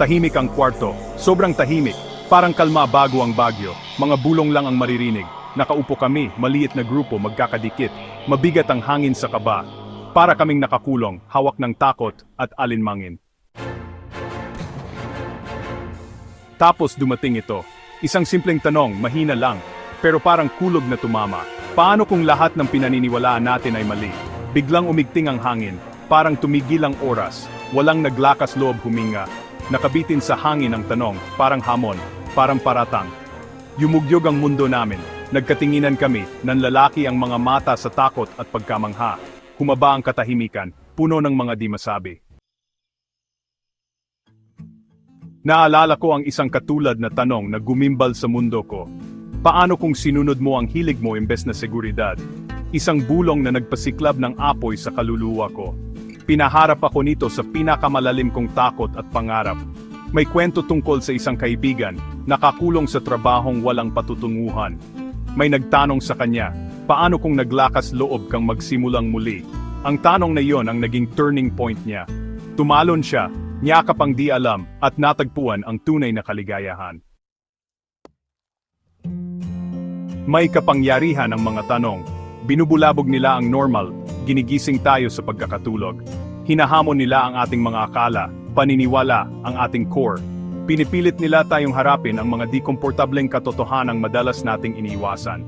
Tahimik ang kwarto, sobrang tahimik, parang kalma bago ang bagyo, mga bulong lang ang maririnig. Nakaupo kami, maliit na grupo magkakadikit, mabigat ang hangin sa kaba. Para kaming nakakulong, hawak ng takot at alinmangin. Tapos dumating ito. Isang simpleng tanong, mahina lang, pero parang kulog na tumama. Paano kung lahat ng pinaniniwalaan natin ay mali? Biglang umigting ang hangin, parang tumigil ang oras, walang naglakas loob huminga. Nakabitin sa hangin ang tanong, parang hamon, parang paratang. Yumugyog ang mundo namin. Nagkatinginan kami, nanlalaki ang mga mata sa takot at pagkamangha. Humaba ang katahimikan, puno ng mga di masabi. Naalala ko ang isang katulad na tanong na gumimbal sa mundo ko. Paano kung sinunod mo ang hilig mo imbes na seguridad? Isang bulong na nagpasiklab ng apoy sa kaluluwa ko. Pinaharap ako nito sa pinakamalalim kong takot at pangarap. May kwento tungkol sa isang kaibigan, nakakulong sa trabahong walang patutunguhan. May nagtanong sa kanya, paano kung naglakas loob kang magsimulang muli? Ang tanong na iyon ang naging turning point niya. Tumalon siya, niyakap ang di alam, at natagpuan ang tunay na kaligayahan. May kapangyarihan ang mga tanong. Binubulabog nila ang normal, ginigising tayo sa pagkakatulog. Hinahamon nila ang ating mga akala, paniniwala, ang ating core. Pinipilit nila tayong harapin ang mga di komportableng katotohanang madalas nating iniiwasan.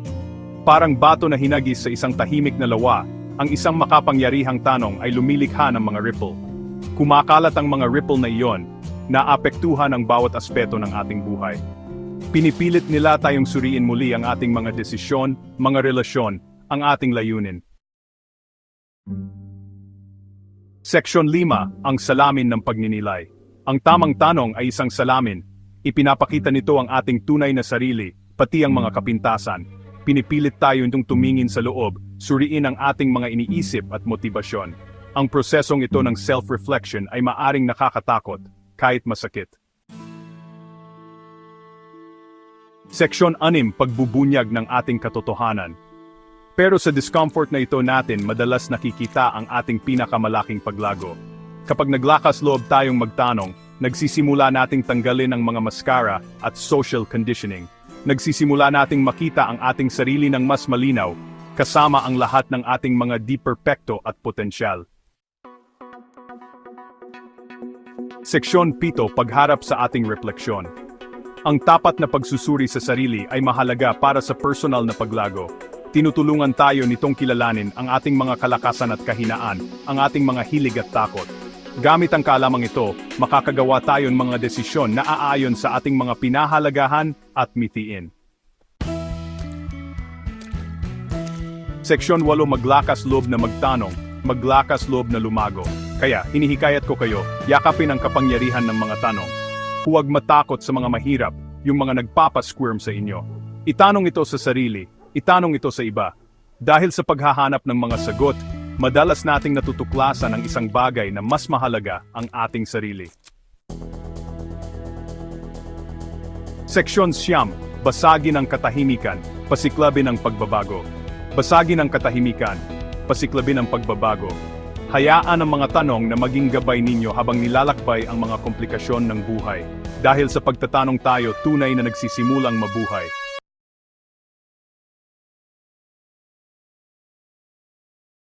Parang bato na hinagis sa isang tahimik na lawa, ang isang makapangyarihang tanong ay lumilikha ng mga ripple. Kumakalat ang mga ripple na iyon, naapektuhan ang bawat aspeto ng ating buhay. Pinipilit nila tayong suriin muli ang ating mga desisyon, mga relasyon, ang ating layunin. Seksyon 5, ang salamin ng pagninilay. Ang tamang tanong ay isang salamin. Ipinapakita nito ang ating tunay na sarili, pati ang mga kapintasan. Pinipilit tayo itong tumingin sa loob, suriin ang ating mga iniisip at motibasyon. Ang prosesong ito ng self-reflection ay maaring nakakatakot, kahit masakit. Seksyon 6, pagbubunyag ng ating katotohanan. Pero sa discomfort na ito natin madalas nakikita ang ating pinakamalaking paglago. Kapag naglakas loob tayong magtanong, nagsisimula nating tanggalin ang mga mascara at social conditioning. Nagsisimula nating makita ang ating sarili ng mas malinaw, kasama ang lahat ng ating mga di perpekto at potensyal. Seksyon 7, pagharap sa ating refleksyon. Ang tapat na pagsusuri sa sarili ay mahalaga para sa personal na paglago. Tinutulungan tayo nitong kilalanin ang ating mga kalakasan at kahinaan, ang ating mga hilig at takot. Gamit ang kaalamang ito, makakagawa tayo ng mga desisyon na aayon sa ating mga pinahalagahan at mitiin. Seksyon 8 Maglakas loob na magtanong, maglakas loob na lumago. Kaya, hinihikayat ko kayo, yakapin ang kapangyarihan ng mga tanong. Huwag matakot sa mga mahirap, yung mga nagpapasquirm sa inyo. Itanong ito sa sarili, itanong ito sa iba. Dahil sa paghahanap ng mga sagot, madalas nating natutuklasan ang isang bagay na mas mahalaga ang ating sarili. Seksyon Siyam, basagin ang katahimikan, pasiklabin ang pagbabago. Basagin ang katahimikan, pasiklabin ang pagbabago. Hayaan ang mga tanong na maging gabay ninyo habang nilalakbay ang mga komplikasyon ng buhay. Dahil sa pagtatanong tayo tunay na nagsisimulang mabuhay.